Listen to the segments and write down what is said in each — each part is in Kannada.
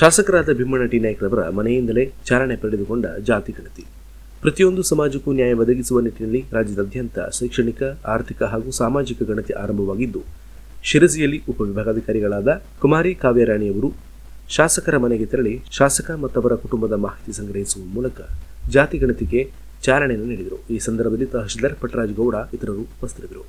ಶಾಸಕರಾದ ಭೀಮಣ್ಣ ಟಿ. ನಾಯ್ಕರವರ ಮನೆಯಿಂದಲೇ ಚಾಲನೆ ಪಡೆದುಕೊಂಡ ಜಾತಿ ಗಣತಿ. ಪ್ರತಿಯೊಂದು ಸಮಾಜಕ್ಕೂ ನ್ಯಾಯ ಒದಗಿಸುವ ನಿಟ್ಟಿನಲ್ಲಿ ರಾಜ್ಯದಾದ್ಯಂತ ಶೈಕ್ಷಣಿಕ, ಆರ್ಥಿಕ ಹಾಗೂ ಸಾಮಾಜಿಕ ಗಣತಿ ಆರಂಭವಾಗಿದ್ದು, ಶಿರಸಿಯಲ್ಲಿ ಉಪವಿಭಾಗಾಧಿಕಾರಿಗಳಾದ ಕುಮಾರಿ ಕಾವ್ಯರಾಣಿಯವರು ಶಾಸಕರ ಮನೆಗೆ ತೆರಳಿ ಶಾಸಕ ಮತ್ತವರ ಕುಟುಂಬದ ಮಾಹಿತಿ ಸಂಗ್ರಹಿಸುವ ಮೂಲಕ ಜಾತಿ ಗಣತಿಗೆ ಚಾಲನೆಯನ್ನು ನೀಡಿದರು. ಈ ಸಂದರ್ಭದಲ್ಲಿ ತಹಶೀಲ್ದಾರ್ ಪಟ್ಟರಾಜ್ ಗೌಡ ಇತರರು ಉಪಸ್ಥಿತರಿದ್ದರು.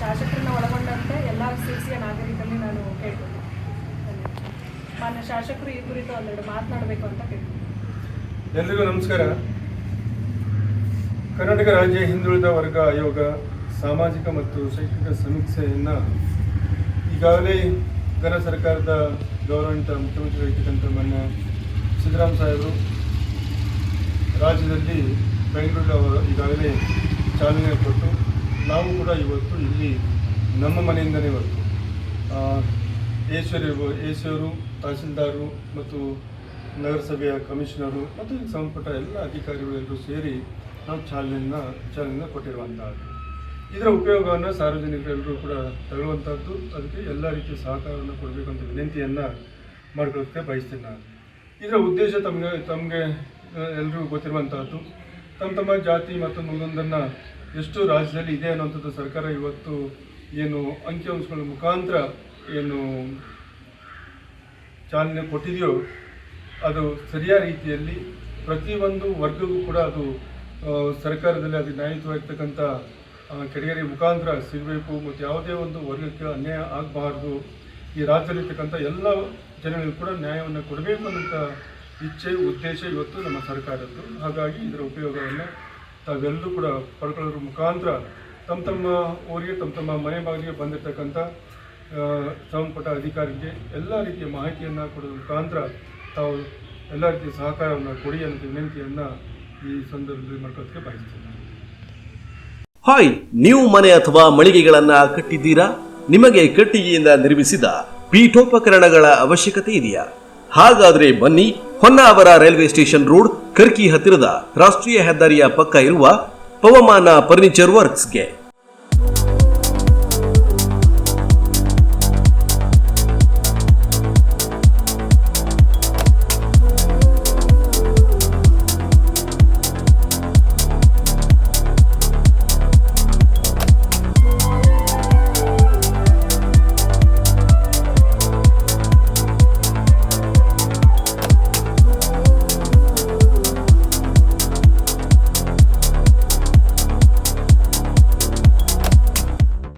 ಶಾಸಕರನ್ನ ಒಳಗೊಂಡಂತೆ ಎಲ್ಲ ಸಿಸಿಯ ನಾಗರಿಕರಲ್ಲಿ ನಾನು ಕೇಳ್ತೀನಿ ಮಾನ್ಯ ಶಾಸಕರು ಈ ಕುರಿತು ಒಂದೆರಡು ಮಾತನಾಡಬೇಕು ಅಂತ ಕೇಳ್ತೀನಿ ಎಲ್ರಿಗೂ ನಮಸ್ಕಾರ. ಕರ್ನಾಟಕ ರಾಜ್ಯ ಹಿಂದುಳಿದ ವರ್ಗ ಆಯೋಗ ಸಾಮಾಜಿಕ ಮತ್ತು ಶೈಕ್ಷಣಿಕ ಸಮೀಕ್ಷೆಯನ್ನು ಈಗಾಗಲೇ ಕೇಂದ್ರ ಸರ್ಕಾರದ ಗೌರವಾನ್ವಿತ ಮುಖ್ಯಮಂತ್ರಿಗಳಿರ್ತಕ್ಕಂಥ ಮಾನ್ಯ ಸಿದ್ದರಾಮ ಸಾಹೇಬರು, ರಾಜ್ಯದಲ್ಲಿ ಬೆಂಗಳೂರು ಅವರು ಈಗಾಗಲೇ ಚಾಲನೆ ಕೊಟ್ಟು ನಾವು ಕೂಡ ಇವತ್ತು ಇಲ್ಲಿ ನಮ್ಮ ಮನೆಯಿಂದಲೇ ಇವತ್ತು ಆ, ಏಶ್ವರಿ ತಹಸೀಲ್ದಾರು ಮತ್ತು ನಗರಸಭೆಯ ಕಮಿಷನರು ಮತ್ತು ಈ ಸಂಬಂಧಪಟ್ಟ ಎಲ್ಲ ಅಧಿಕಾರಿಗಳೆಲ್ಲರೂ ಸೇರಿ ನಾವು ಚಾಲನೆಯನ್ನು ಚಾಲನೆಯನ್ನು ಕೊಟ್ಟಿರುವಂಥದ್ದು ಇದರ ಉಪಯೋಗವನ್ನು ಸಾರ್ವಜನಿಕರೆಲ್ಲರೂ ಕೂಡ ತಗೊಳ್ಳುವಂಥದ್ದು ಅದಕ್ಕೆ ಎಲ್ಲ ರೀತಿಯ ಸಹಕಾರವನ್ನು ಕೊಡಬೇಕು ಅಂತ ವಿನಂತಿಯನ್ನು ಮಾಡ್ಕೊಳ್ಳೋಕ್ಕೆ ಬಯಸ್ತೀನಿ ನಾನು. ಇದರ ಉದ್ದೇಶ ತಮಗೆ ತಮಗೆ ಎಲ್ಲರಿಗೂ ಗೊತ್ತಿರುವಂಥದ್ದು ತಮ್ಮ ತಮ್ಮ ಜಾತಿ ಮತ್ತು ಮುಂದೊಂದನ್ನು ಎಷ್ಟು ರಾಜ್ಯದಲ್ಲಿ ಇದೆ ಅನ್ನೋಂಥದ್ದು ಸರ್ಕಾರ ಇವತ್ತು ಏನು ಅಂಕಿಅಂಶಗಳ ಮುಖಾಂತರ ಏನು ಚಾಲನೆ ಕೊಟ್ಟಿದೆಯೋ ಅದು ಸರಿಯಾದ ರೀತಿಯಲ್ಲಿ ಪ್ರತಿಯೊಂದು ವರ್ಗಕ್ಕೂ ಕೂಡ ಅದು ಸರ್ಕಾರದಲ್ಲಿ ಅದು ನ್ಯಾಯಯುತವಾಗಿರ್ತಕ್ಕಂಥ ಕೆಟಗರಿ ಮುಖಾಂತರ ಸಿಗಬೇಕು ಮತ್ತು ಯಾವುದೇ ಒಂದು ವರ್ಗಕ್ಕೆ ಅನ್ಯಾಯ ಆಗಬಾರ್ದು, ಈ ರಾಜ್ಯದಲ್ಲಿರ್ತಕ್ಕಂಥ ಎಲ್ಲ ಜನಗಳಿಗೂ ಕೂಡ ನ್ಯಾಯವನ್ನು ಕೊಡಬೇಕು ಅನ್ನೋಂಥ ಇಚ್ಛೆ, ಉದ್ದೇಶ ಇವತ್ತು ನಮ್ಮ ಸರ್ಕಾರದ್ದು. ಹಾಗಾಗಿ ಇದರ ಉಪಯೋಗವನ್ನು ತಾವೆಲ್ಲರೂ ಕೂಡ ಪಡ್ಕೊಳ್ಳೋದ್ರ ಮುಖಾಂತರ ತಮ್ಮ ತಮ್ಮ ಊರಿಗೆ, ತಮ್ಮ ತಮ್ಮ ಮನೆ ಬಾಗಿಲಿಗೆ ಬಂದಿರತಕ್ಕಂಥ ಸಂಬಂಧಪಟ್ಟ ಅಧಿಕಾರಿಗೆ ಎಲ್ಲ ರೀತಿಯ ಮಾಹಿತಿಯನ್ನು ಕೊಡೋದ್ರ ಮುಖಾಂತರ ತಾವು ಎಲ್ಲ ರೀತಿಯ ಸಹಕಾರವನ್ನು ಕೊಡಿ ಅನ್ನೋ ವಿನಂತಿಯನ್ನು ಈ ಸಂದರ್ಭದಲ್ಲಿ ಮಾಡ್ಕೊಳ್ಳೋದಕ್ಕೆ ಬಯಸ್ತೀನಿ. ಹಾಯ್, ನೀವು ಮನೆ ಅಥವಾ ಮಳಿಗೆಗಳನ್ನು ಕಟ್ಟಿದ್ದೀರಾ? ನಿಮಗೆ ಕಟ್ಟಿಗೆಯಿಂದ ನಿರ್ಮಿಸಿದ ಪೀಠೋಪಕರಣಗಳ ಅವಶ್ಯಕತೆ ಇದೆಯಾ? ಹಾಗಾದ್ರೆ ಬನ್ನಿ Honnavar railway station road Karki ಹತ್ತಿರದ ರಾಷ್ಟ್ರೀಯ ಹೆದ್ದಾರಿಯ ಪಕ್ಕ ಇರುವ ಪವಮಾನ ಫರ್ನಿಚರ್ ವರ್ಕ್ಸ್ಗೆ.